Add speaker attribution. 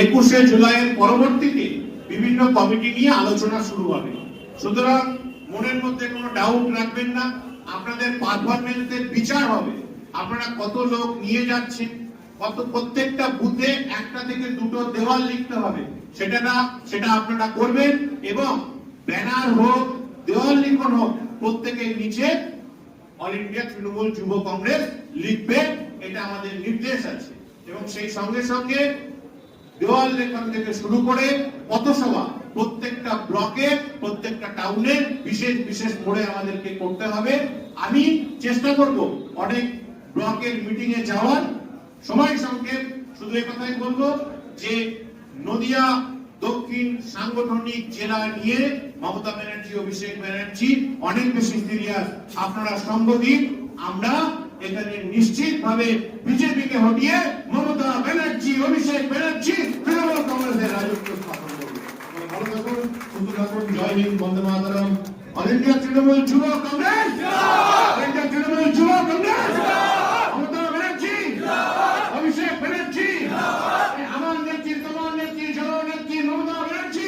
Speaker 1: একুশে জুলাইয়ের পরবর্তীতে বিভিন্ন কমিটি নিয়ে আলোচনা শুরু হবে। সুতরাং মনের মধ্যে কোনো ডাউট রাখবেন না। আপনাদের পারফরমেন্সের বিচার হবে। আপনারা কত লোক নিয়ে যাচ্ছেন, কত প্রত্যেকটা বুথে একটা থেকে দুটো দেওয়াল লিখতে হবে। সেটা না, সেটা আপনারা করবেন এবং ব্যানার হোক, দেওয়াল লিখন হোক, প্রত্যেকের নিচে অল ইন্ডিয়া তৃণমূল যুব কংগ্রেস লিখবে। এটা আমাদের নির্দেশ আছে। এবং সেই সঙ্গে সঙ্গে দেওয়াল লেখন থেকে শুরু করে পথসভা, প্রত্যেকটা ব্লকে, প্রত্যেকটা টাউনে বিশেষ বিশেষ মোড়ে আমাদেরকে করতে হবে। আমি চেষ্টা করব অনেক ব্লকের মিটিং এ যাওয়ার। সময় সংক্ষেপ, শুধু এই কথাই বলব যে নদিয়া দক্ষিণ সাংগঠনিক জেলা নিয়ে মমতা ব্যানার্জি, অভিষেক ব্যানার্জি অনেক বেশি সিরিয়াস, আপনারা সঙ্গ আমরা এখানে নিশ্চিত ভাবে বিজেপিকে হটিয়ে মমতা ব্যানার্জি, অভিষেক ব্যানার্জি তৃণমূল কংগ্রেসের রাজত্ব স্থাপন করবে ভালো থাকুন সুস্থ থাকুন Jai Hind Vande Mataram all India Trinamool Yuva Congress all India Trinamool Yuva Congress Mamata Banerjee Abhishek Banerjee আমার নেত্রী তোমার নেত্রী জন নেত্রী মমতা ব্যানার্জি